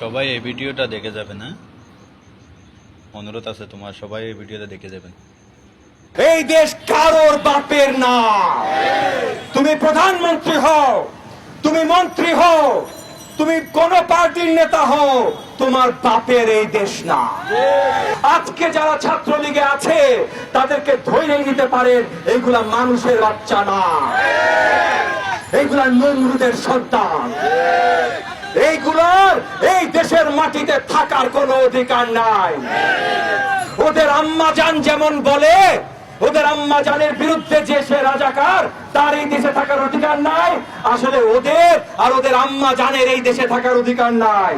সবাই এই ভিডিওটা দেখে যাবেন হ্যাঁ? অনুরোধ আছে তোমার, সবাই এই ভিডিওটা দেখে যাবেন। এই দেশ কারোর বাপের না। তুমি প্রধানমন্ত্রী হও, তুমি মন্ত্রী হও, তুমি কোন পার্টির নেতা হও, তোমার বাপের এই দেশ না। আজকে যারা ছাত্রলীগে আছে, তাদেরকে ধরে নিতে পারেন, এইগুলা মানুষের বাচ্চা না। এইগুলা নমরুদের সন্তান। মাটিতে থাকার কোনো অধিকার নাই। ওদের আম্মা জান যেমন বলে, ওদের আম্মা জানের বিরুদ্ধে যে সে রাজাকার, তার এই দেশে থাকার অধিকার নাই। আসলে ওদের আর ওদের আম্মা জানের এই দেশে থাকার অধিকার নাই।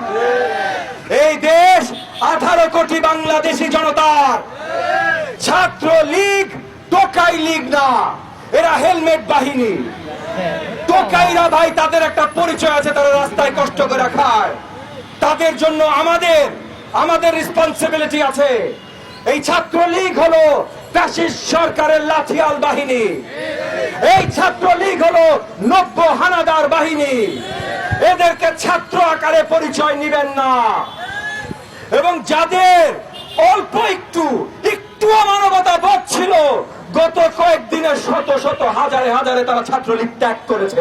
এই দেশ আঠারো কোটি বাংলাদেশি জনতার। ছাত্র লীগ টোকাই লীগ না, এরা হেলমেট বাহিনী। টোকাইরা ভাই, তাদের একটা পরিচয় আছে, তারা রাস্তায় কষ্ট করে খায়। তাদের জন্য আমাদের আমাদের রেসপন্সিবিলিটি আছে। এই ছাত্র লীগ হলো ফ্যাসিস্ট সরকারের লাঠিয়াল বাহিনী। এই ছাত্র লীগ হলো নব্য হানাদার বাহিনী। এদেরকে ছাত্র আকারে পরিচয় নিবেন না। এবং যাদের অল্প একটু একটু মানবতা বোধ ছিল, গত কয়েকদিনে শত শত, হাজারে হাজারে তারা ছাত্রলীগ ত্যাগ করেছে।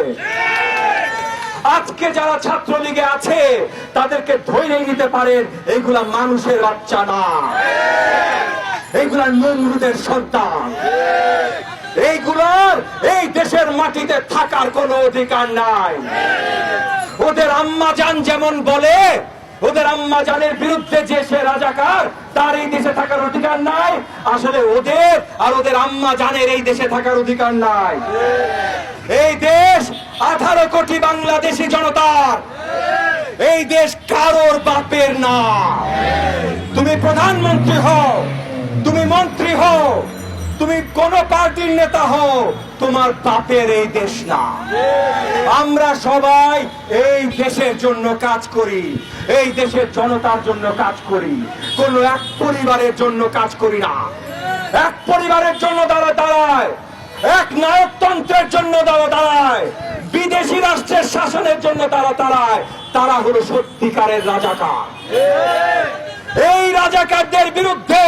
আজকে যারা ছাত্রলীগে আছে, তাদেরকে ধৈর্য নিতে পারেন এইগুলা মানুষের বাচ্চা না। এইগুলা নমরুদের সন্তান। এইগুলার এই দেশের মাটিতে থাকার কোনো অধিকার নাই। ওদের আম্মা যান যেমন বলে, ওদের আম্মা জানের বিরুদ্ধে যে সে রাজাকার, তার এই দেশে থাকার অধিকার নাই। আসলে ওদের আর ওদের আম্মা জানের এই দেশে থাকার অধিকার নাই। এই দেশ আঠারো কোটি বাংলাদেশি জনতার। এই দেশ কারোর বাপের না। তুমি প্রধানমন্ত্রী হও, তুমি মন্ত্রী হও, তুমি কোন পার্টির নেতা হও, তোমার বাপের এই দেশ না। আমরা সবাই এই দেশের জন্য কাজ করি, এই দেশের জনতার জন্য কাজ করি, কোন এক পরিবারের জন্য কাজ করি না। এক পরিবারের জন্য দাঁড়া দাঁড়ায়। এক নায়কতন্ত্রের জন্য দাঁড়া দাঁড়ায়। বিদেশি রাষ্ট্রের শাসনের জন্য তারা দাঁড়ায় তারা হলো সত্যিকারের রাজাকার। এই রাজাকারদের বিরুদ্ধে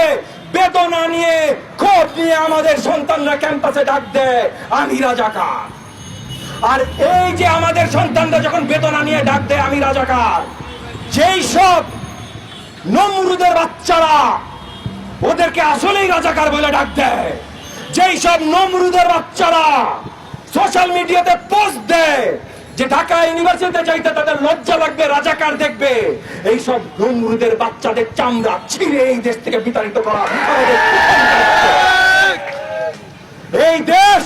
বেদনা নিয়ে, ক্ষোভ নিয়ে আমাদের সন্তানরা ক্যাম্পাসে ডাক দেয়, আমি রাজাকার। আর এই যে আমাদের সন্তানরা যখন বেদনা নিয়ে ডাক দেয়, আমি রাজাকার। যেই সব নমরুদের বাচ্চারা ওদেরকে আসলেই রাজাকার বলে ডাক দেয়। যেই সব নমরুদের বাচ্চারা সোশ্যাল মিডিয়াতে পোস্ট দেয় যে ঢাকা ইউনিভার্সিটিতে যাইতে তাদের লজ্জা লাগবে, রাজাকার দেখবে। এই সব নমরুদের বাচ্চাদের চামড়া ছিঁড়ে এই দেশ থেকে বিতাড়িত করা এই দেশ